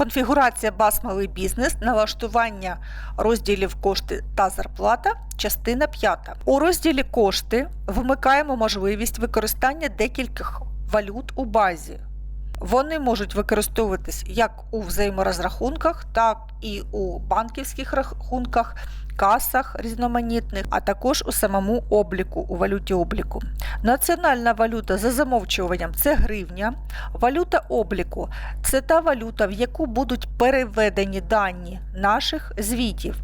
Конфігурація баз малий бізнес, налаштування розділів кошти та зарплата, частина 5. У розділі кошти вмикаємо можливість використання декількох валют у базі. Вони можуть використовуватись як у взаєморозрахунках, так і у банківських рахунках, касах різноманітних, а також у самому обліку, у валюті обліку. Національна валюта за замовчуванням це гривня. Валюта обліку це та валюта, в яку будуть переведені дані наших звітів,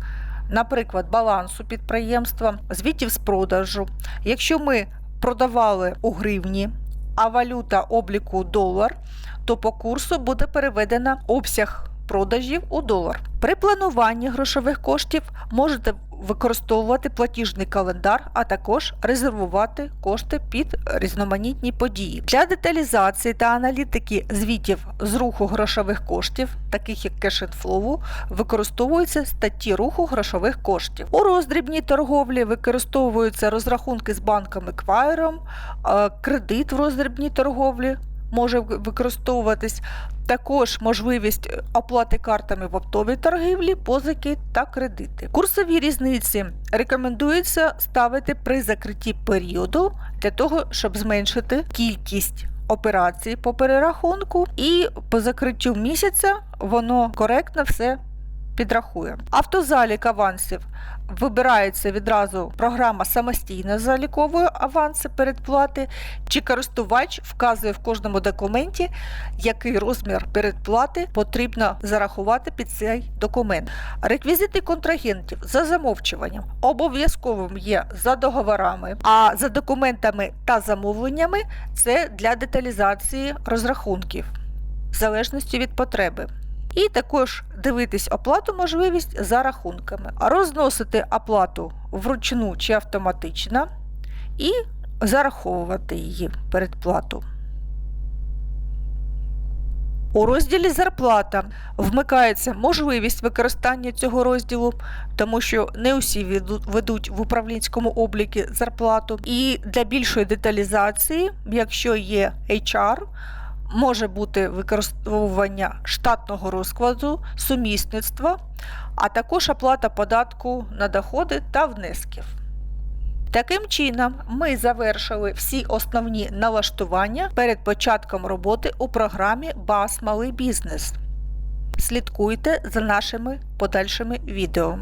наприклад, балансу підприємства, звітів з продажу. Якщо ми продавали у гривні, а валюта обліку долар, то по курсу буде переведена обсяг продажів у долар. При плануванні грошових коштів можете використовувати платіжний календар, а також резервувати кошти під різноманітні події. Для деталізації та аналітики звітів з руху грошових коштів, таких як and використовуються статті руху грошових коштів. У роздрібній торговлі використовуються розрахунки з банками квайром, е, кредит в роздрібній торговлі може використовуватись. Також можливість оплати картами в оптовій торгівлі, позики та кредити. Курсові різниці рекомендується ставити при закритті періоду для того, щоб зменшити кількість операцій по перерахунку, і по закриттю місяця воно коректно все підрахує. Автозалік авансів вибирається відразу програма самостійно заліковує аванси передплати, чи користувач вказує в кожному документі, який розмір передплати потрібно зарахувати під цей документ. Реквізити контрагентів за замовчуванням обов'язковим є за договорами, а за документами та замовленнями це для деталізації розрахунків в залежності від потреби. І також дивитись оплату можливість за рахунками, розносити оплату вручну чи автоматично і зараховувати її передплату. У розділі Зарплата вмикається можливість використання цього розділу, тому що не усі ведуть в управлінському обліку зарплату. І для більшої деталізації, якщо є HR, може бути використовування штатного розкладу, сумісництва, а також оплата податку на доходи та внесків. Таким чином, ми завершили всі основні налаштування перед початком роботи у програмі БАС Малий бізнес. Слідкуйте за нашими подальшими відео.